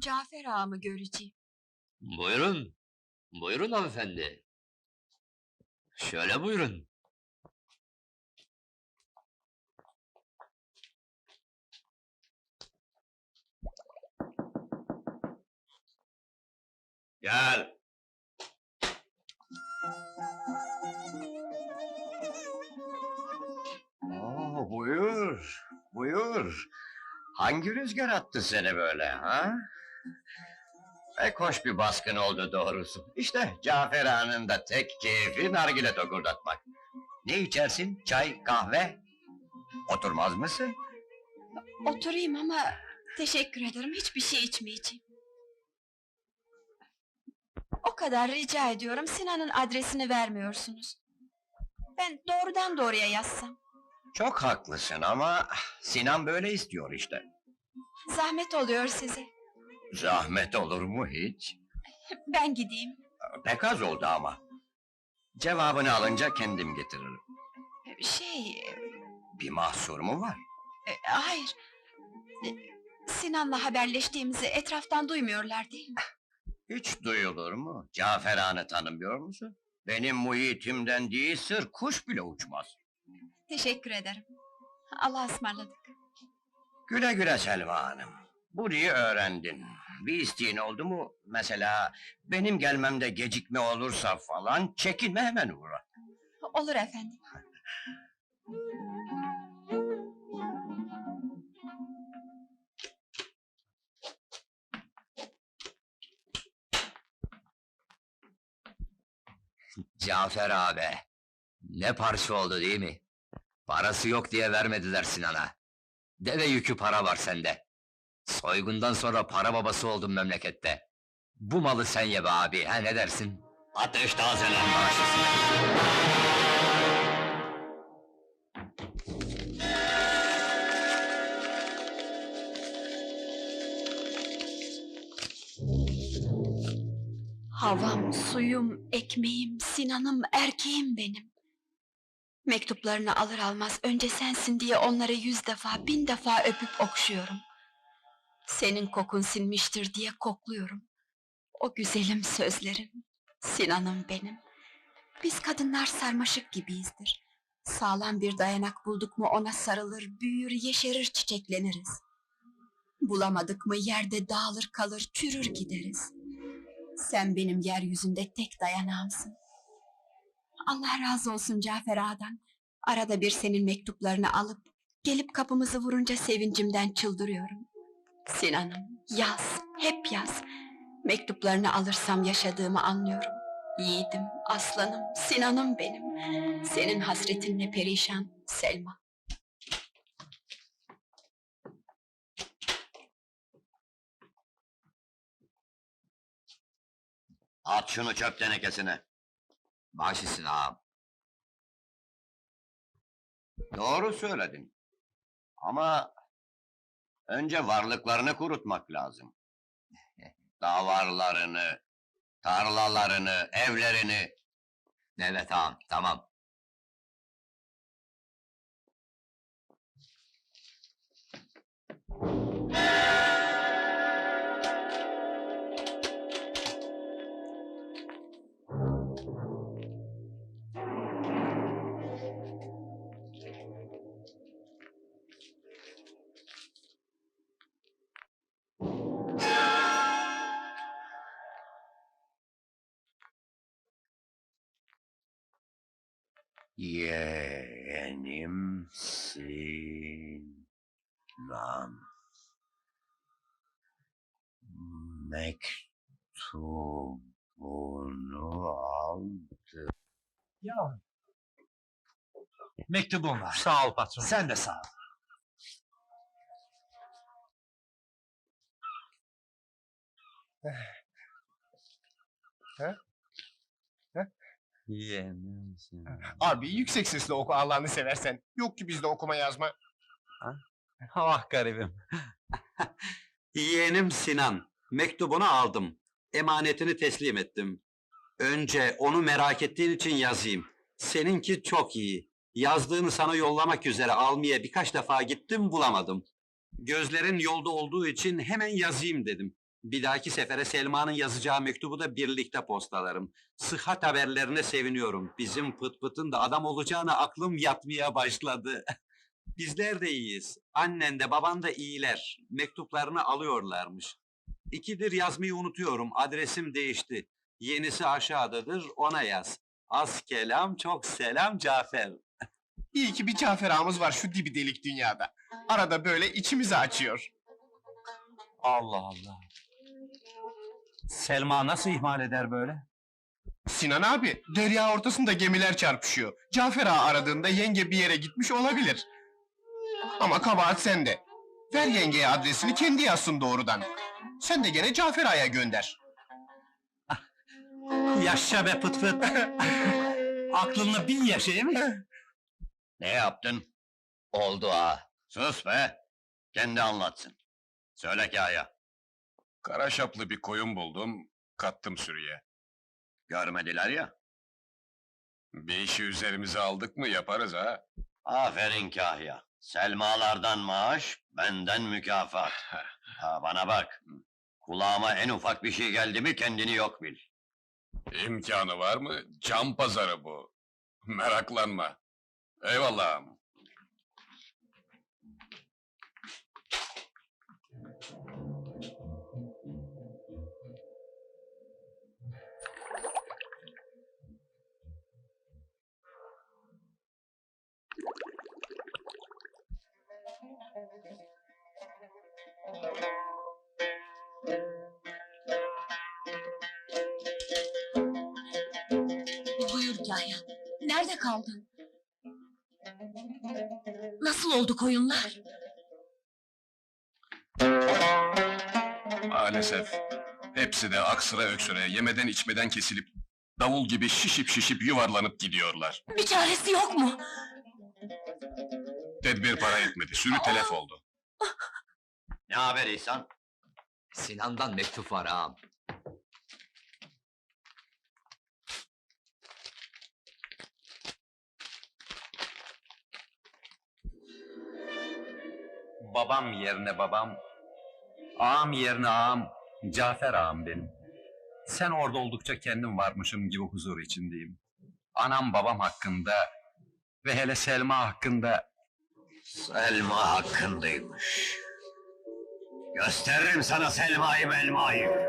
Cafer ağamı göreceğim. Buyurun. Buyurun hanımefendi. Şöyle buyurun. Gel. Oo, buyur, buyur. Hangi rüzgar attı seni böyle ha? Pek hoş bir baskın oldu doğrusu. İşte Cafer Ağa'nın da tek keyfi nargile dokurdatmak. Ne içersin? Çay, kahve? Oturmaz mısın? Oturayım ama teşekkür ederim hiçbir şey içmeyeceğim. O kadar rica ediyorum Sinan'ın adresini vermiyorsunuz. Ben doğrudan doğruya yazsam. Çok haklısın ama Sinan böyle istiyor işte. Zahmet oluyor size. Zahmet olur mu hiç? Ben gideyim. Pek az oldu ama. Cevabını alınca kendim getiririm. Şey, Bir mahsur mu var? e, hayır. E, Sinan'la haberleştiğimizi etraftan duymuyorlar değil mi? Hiç duyulur mu? Cafer Ağa'nı tanımıyor musun? Benim muhitimden değil sır kuş bile uçmaz. Teşekkür ederim. Allah'a ısmarladık. Güle güle Selma Hanım. Burayı öğrendin. Bir isteğin oldu mu? Mesela benim gelmemde gecikme olursa falan çekinme hemen uğra. Olur efendim. Cafer abi. Ne parça oldu değil mi? Parası yok diye vermediler Sinan'a. Deve yükü para var sende. Soygundan sonra para babası oldun memlekette. Bu malı sen ye be abi, ha ne dersin? Ateş tazelen başlasın. Havam, suyum, ekmeğim, Sinan'ım, erkeğim benim. Mektuplarını alır almaz önce sensin diye onları yüz defa, bin defa öpüp okşuyorum. Senin kokun sinmiştir diye kokluyorum. O güzelim sözlerin, Sinan'ım benim. Biz kadınlar sarmaşık gibiyizdir. Sağlam bir dayanak bulduk mu ona sarılır, büyür, yeşerir, çiçekleniriz. Bulamadık mı yerde dağılır kalır, çürür gideriz. Sen benim yeryüzünde tek dayanağımsın. Allah razı olsun Cafer Ağa'dan. Arada bir senin mektuplarını alıp, gelip kapımızı vurunca sevincimden çıldırıyorum. Sinan'ım, yaz, hep yaz. Mektuplarını alırsam yaşadığımı anlıyorum. Yiğidim, aslanım, Sinan'ım benim. Senin hasretinle perişan Selma. At şunu çöp tenekesine. Baş üstüne ağam. Doğru söyledin. Ama önce varlıklarını kurutmak lazım. Davarlarını, tarlalarını, evlerini. Evet ağam, tamam. Yeğenim Sinan. Mektubunu aldı. Yavrum. Mektubum var. Sağ ol patron. Sen de sağ ol. Yeğenimsin. Abi yüksek sesle oku Allah'ını seversen. Yok ki bizde okuma yazma. Ah garibim. Yeğenim Sinan. Mektubunu aldım. Emanetini teslim ettim. Önce onu merak ettiğin için yazayım. Seninki çok iyi. Yazdığını sana yollamak üzere almaya birkaç defa gittim bulamadım. Gözlerin yolda olduğu için hemen yazayım dedim. Bir dahaki sefere Selma'nın yazacağı mektubu da birlikte postalarım. Sıhhat haberlerine seviniyorum. Bizim pıt pıtın da adam olacağına aklım yatmaya başladı. Bizler de iyiyiz. Annen de baban da iyiler. Mektuplarını alıyorlarmış. İkidir yazmayı unutuyorum. Adresim değişti. Yenisi aşağıdadır, ona yaz. Az kelam, çok selam Cafer. İyi ki bir Cafer ağamız var şu dibi delik dünyada. Arada böyle içimizi açıyor. Allah Allah. Selma nasıl ihmal eder böyle? Sinan abi, derya ortasında gemiler çarpışıyor. Cafer ağa aradığında yenge bir yere gitmiş olabilir. Ama kabahat sende. Ver yengeye adresini kendi yazsın doğrudan. Sen de gene Cafer ağaya gönder. Yaşa be pıt pıt. Aklınla bin yaşa mi? Ne yaptın? Oldu ha. Sus be! Kendi anlatsın. Söyle Kaya. Kara şaplı bir koyun buldum, kattım sürüye. Görmediler ya. Bir işi üzerimize aldık mı yaparız ha. Aferin Kahya. Selmalardan maaş, benden mükafat. Ha bana bak. Kulağıma en ufak bir şey geldi mi kendini yok bil. İmkanı var mı? Can pazarı bu. Meraklanma. Eyvallah. Kahya. Nerede kaldın? Nasıl oldu koyunlar? Maalesef. Hepsi de aksıra öksüre, yemeden içmeden kesilip... ...davul gibi şişip şişip yuvarlanıp gidiyorlar. Bir çaresi yok mu? Tedbir para etmedi, sürü telef oldu. Ne haber İhsan? Sinan'dan mektup var ağam. Babam yerine babam, ağam yerine ağam, Cafer ağam benim. Sen orada oldukça kendim varmışım gibi huzur içindeyim. Anam babam hakkında ve hele Selma hakkında Selma hakkındaymış. Gösteririm sana Selma'yı Melma'yı.